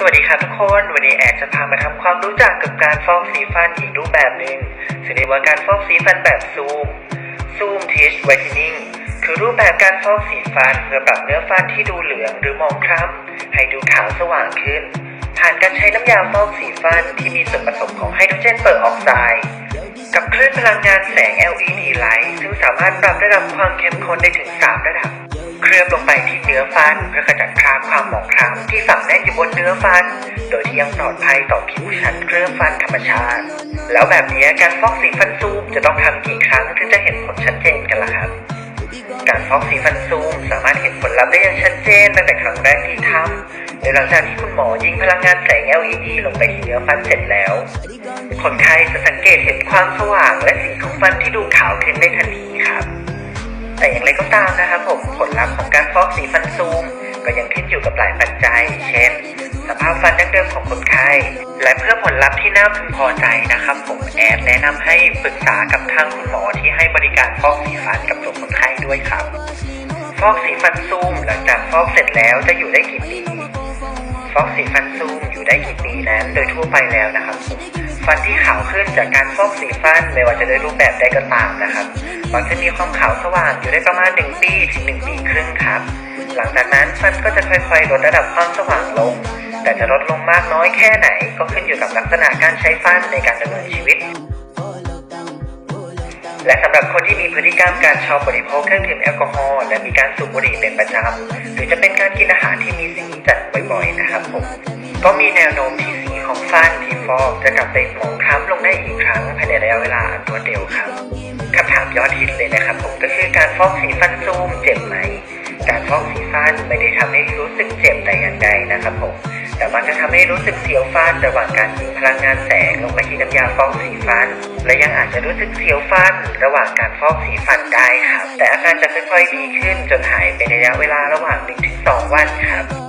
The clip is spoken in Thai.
สวัสดีครับทุกคน วันนี้แอดจะพามาทำความรู้จักกับการฟอกสีฟันอีกรูปแบบหนึ่งซึ่งเรียกว่าการฟอกสีฟันแบบซูม ซูมทิชไวท์เทนนิ่งคือรูปแบบการฟอกสีฟันเพื่อปรับเนื้อฟันที่ดูเหลืองหรือมองคล้ำให้ดูขาวสว่างขึ้น ผ่านการใช้น้ำยาฟอกสีฟันที่มีส่วนผสมของไฮโดรเจนเปอร์ออกไซด์ กับคลื่นพลังงานแสง LED light ซึ่งสามารถปรับระดับความเข้มข้นได้ถึง 3 ระดับ เคลือบลงไปที่เนื้อฟันเพื่อขจัดคราบความหมองคล้ำที่ฝังแน่นอยู่บนเนื้อฟัน โดยที่ยังปลอดภัยต่อผิวชั้นเคลือบฟันธรรมชาติ แล้วแบบนี้การฟอกสีฟันซูมจะต้องทำกี่ครั้งถึงจะเห็นผลชัดเจนกันล่ะครับการฟอกสีฟันซูมสามารถเห็นผลลัพธ์ได้อย่างชัดเจนตั้งแต่ครั้งแรกที่ทำ โดยหลังจากที่คุณหมอยิงพลังงานแสง LED ลงไปที่เนื้อฟันเสร็จแล้ว คนไข้จะสังเกตเห็นความสว่างและสีของฟันที่ดูขาวขึ้นได้ทันทีครับ แต่อย่างไรก็ตามนะครับผมผลลัพธ์ของการฟอกสีฟันซูม ก็ยังขึ้นอยู่กับหลายปัจจัย เช่น สภาพฟันดั้งเดิมของคนไข้ และเพื่อผลลัพธ์ที่น่าพึงพอใจนะครับ ผมแอดแนะนำให้ปรึกษากับทางคุณหมอที่ให้บริการฟอกสีฟันกับตัวคนไข้ด้วยครับฟอกสีฟันซูมหลังจากฟอกเสร็จแล้วจะอยู่ได้กี่ปี ฟอกสีฟันซูมอยู่ได้กี่ปีนั้น โดยทั่วไปแล้วนะครับ ฟันที่ขาวขึ้นจากการฟอกสีฟันไม่ว่าจะด้วยรูปแบบใดก็ตามนะครับมักจะมีความขาวสว่างอยู่ได้ประมาณ 1 ปีถึง 1 ปีครึ่งครับ หลังจากนั้นฟันก็จะค่อยๆ ลดระดับความสว่างลง แต่จะลดลงมากน้อยแค่ไหน ก็ขึ้นอยู่กับลักษณะการใช้ฟันในการดำเนินชีวิต และสำหรับคนที่มีพฤติกรรมการชอบบริโภคเครื่องดื่มแอลกอฮอล์และมีการสูบบุหรี่เป็นประจำหรือจะเป็นการกินอาหารที่มีสีจัดบ่อยๆนะครับผมก็มีแนวโน้มที่สีของฟันที่ฟอกจะกลับไปหมองคล้ำลงได้อีกครั้งภายในระยะเวลาอันรวดเร็วครับคำถามยอดฮิตเลยนะครับผมก็คือการฟอกสีฟันซูมเจ็บไหม การฟอกสีฟันไม่ได้ทำให้รู้สึกเจ็บแต่อย่างใดนะครับผม แต่มันจะทำให้รู้สึกเสียวฟันระหว่างการยิงพลังงานแสงลงไปที่น้ำยาฟอกสีฟัน และยังอาจจะรู้สึกเสียวฟันระหว่างการฟอกสีฟันได้ครับ แต่อาการจะค่อยๆดีขึ้นจนหายไปในระยะเวลาระหว่าง 1-2 วันครับ